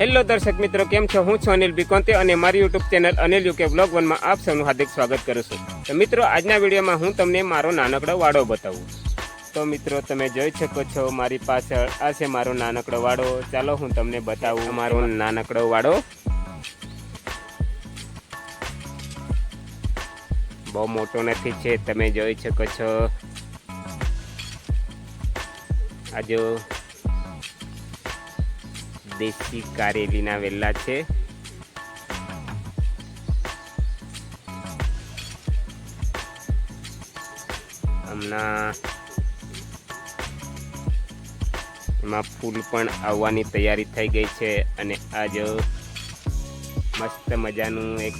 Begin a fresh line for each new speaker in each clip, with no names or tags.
Hello દર્શક મિત્રો, કેમ છો? હું છું અનિલ બિકોંતે અને મારી YouTube channel Anil UK blog વનમાં આપ સૌનું હાર્દિક સ્વાગત કરું છું. તો મિત્રો, આજના વિડીયોમાં હું તમને મારો નાનકડો વાડો બતાવું. તો મિત્રો, તમે જોઈ શકો છો, મારી પાછળ આ છે મારો નાનકડો વાડો. ચાલો હું તમને બતાવું મારો નાનકડો વાડો. બહુ મોટો નથી છે, તમે જોઈ શકો છો. આ જો દેશી કારેલીના વેલા છે. હમણાં એમાં ફૂલ પણ આવવાની તૈયારી થઈ ગઈ છે અને આ મસ્ત મજાનું એક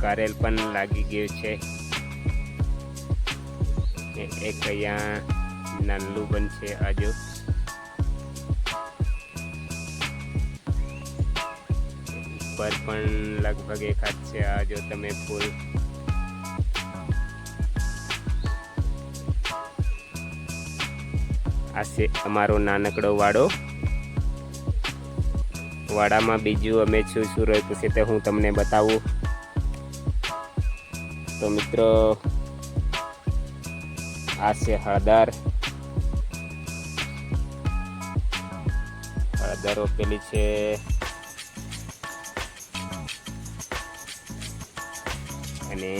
કારેલ પણ લાગી ગયું છે. એક અહીંયા નાનલું પણ છે આ પર પણ લગભગ એકાદ છે આ જો તમે ફૂલ આ છે અમારો નાનકડો વાડો. વાડામાં બીજું અમે શું શું રહ્યું છે તે હું તમને બતાવું. તો મિત્રો, આ છે હળદર. હળદરો રોપેલી છે અને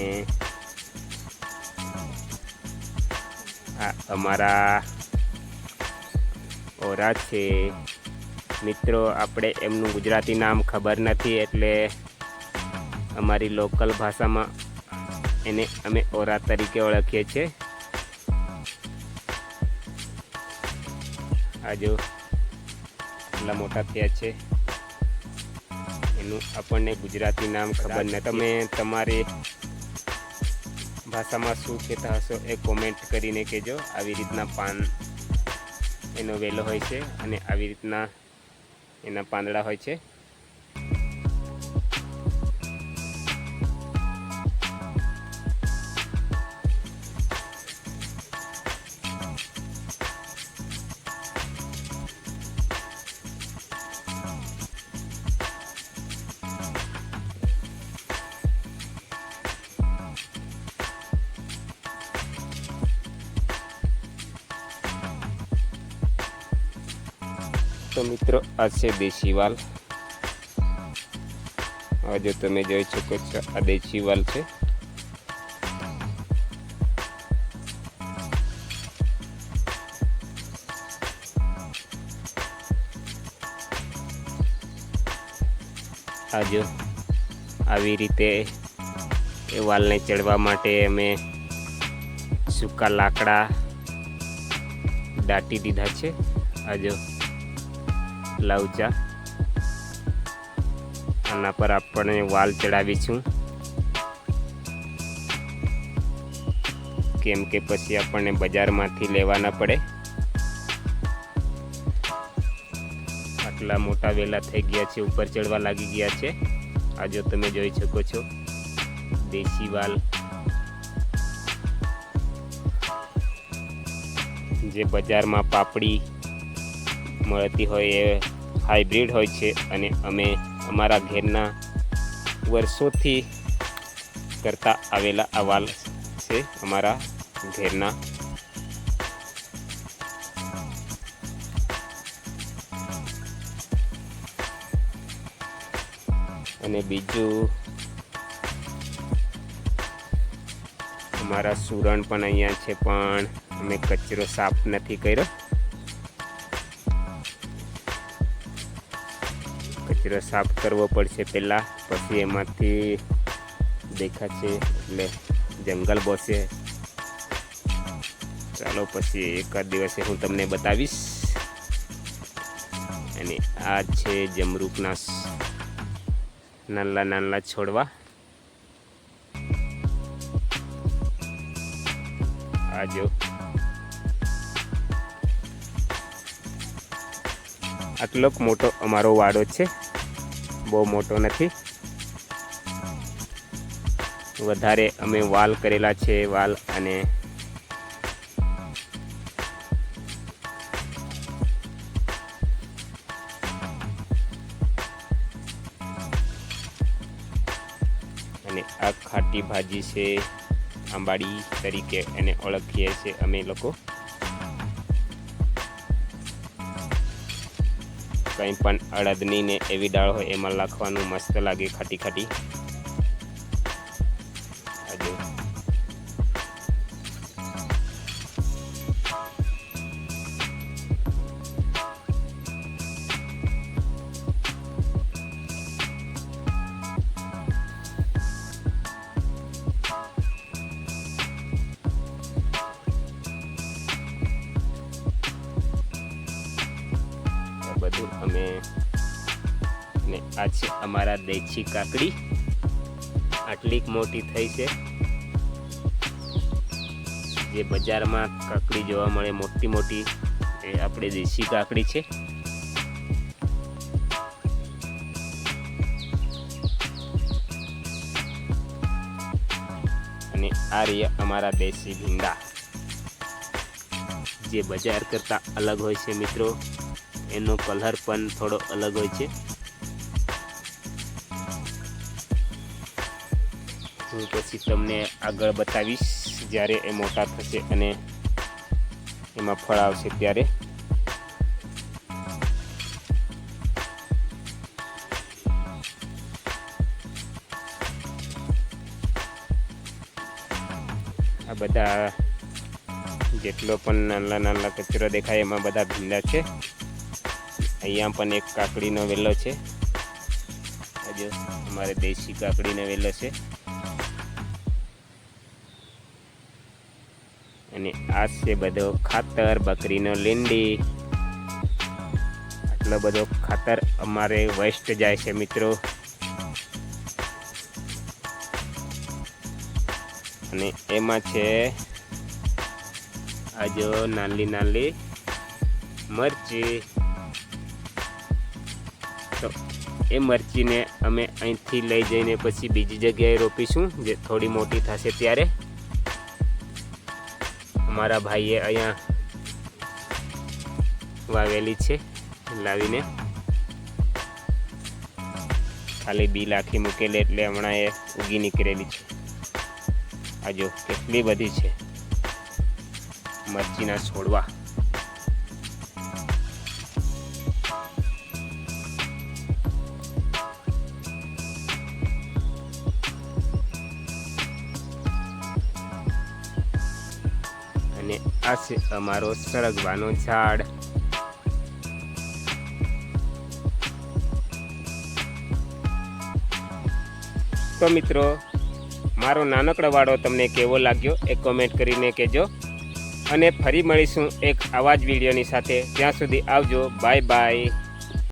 આ અમારા ઓરા છે. મિત્રો, આપણે એમનું ગુજરાતી નામ ખબર નથી એટલે અમારી લોકલ ભાષામાં એને અમે ઓરા તરીકે ઓળખીએ છીએ. આ જો, એટલા મોટા થયા છે. એનું આપણને ગુજરાતી નામ ખબર ન તમે તમારી ભાષામાં શું કહેતા હશો એ કોમેન્ટ કરીને કહેજો. આવી રીતના પાન એનો વેલો હોય છે અને આવી રીતના એના પાંદડા હોય છે. તો મિત્રો, આ છે દેશી વાલ જો તમે જોઈ શકો છો, આ દેશી વાલ છે. આ આવી રીતે એ વાલને ચડવા માટે અમે સૂકા લાકડા દાટી દીધા છે. આ લાવચા આના પર આપણે વાલ ચડાવીશું. કેમ કે પછી આપણને બજારમાંથી લેવાના પડે. આટલા મોટા વેલા થઈ ગયા છે, ઉપર ચડવા લાગી ગયા છે. આ જો તમે જોઈ શકો છો, દેશી વાલ. જે બજારમાં પાપડી મળતી હોય એ હાઇબ્રિડ હોય છે અને અમે અમારા ઘેરના વર્ષોથી કરતા આવેલા આ વાલ છે અમારા ઘેરના. અને બીજું અમારા સુરણ પણ અહીંયા છે પણ અમે કચરો સાફ નથી કર્યો. કચરો સાફ કરવો પડશે પહેલાં, પછી એમાંથી દેખાશે એટલે જંગલ બસે. ચાલો પછી એકાદ દિવસે હું તમને બતાવીશ. અને આ છે જમરૂકના નાનલા નાનલા છોડવા. આ જો. આટલો મોટો અમારો વાડો છે. બહુ મોટો નથી. વધારે અમે વાલ કરેલા છે, વાલ અને આ ખાટી ભાજી છે, આંબાડી તરીકે એને ઓળખીએ છીએ અમે લોકો. કંઈ પણ અડદની ને એવી દાળ હોય એમાં લખવાનું મસ્ત લાગે ખાટી ખાટી. બધું અમે ને આ છે અમારા દેશી કાકડી. આટલી મોટી થઈ છે. જે બજારમાં કાકડી જોવા મળે, મોટી મોટી, એ આપણે દેશી કાકડી છે. અને આ રહ્યા અમારા દેશી ભીંડા. જે બજાર કરતાં અલગ હોય છે મિત્રો. એનો કલર પણ થોડો અલગ હોય છે. હું પછી તમને આગળ બતાવીશ જ્યારે એ મોટા થશે અને એમાં ફળ આવશે ત્યારે. આ બધા જેટલો પણ નાના નાના કચરો દેખાય એમાં બધા ભીંડા છે. અહીંયા પણ એક કાકડીનો વેલો છે. આજે અમારે દેશી કાકડીનો વેલો છે. અને આ છે બધો ખાતર, બકરીનો લીંડી. આટલો બધો ખાતર અમારે વેસ્ટ જાય છે મિત્રો. અને એમાં છે, આ જો નાલી નાલી મરચી. તો એ મરચીને અમે અહીંથી લઈ જઈને પછી બીજી જગ્યાએ રોપીશું, જે થોડી મોટી થશે ત્યારે. અમારા ભાઈએ અહીંયા વાવેલી છે, લાવીને. ખાલી બી લાખી મૂકેલી એટલે હમણાં એ ઉગી નીકળેલી છે. આ જો કેટલી બધી છે. મરચીના છોડવા. આ છે અમારો સરગવાનો ઝાડ. તો મિત્રો, મારો નાનકડો વાળો તમને કેવો લાગ્યો એ કોમેન્ટ કરીને કહેજો. અને ફરી મળીશું એક આવા જ વિડીયોની સાથે. ત્યાં સુધી આવજો. Bye bye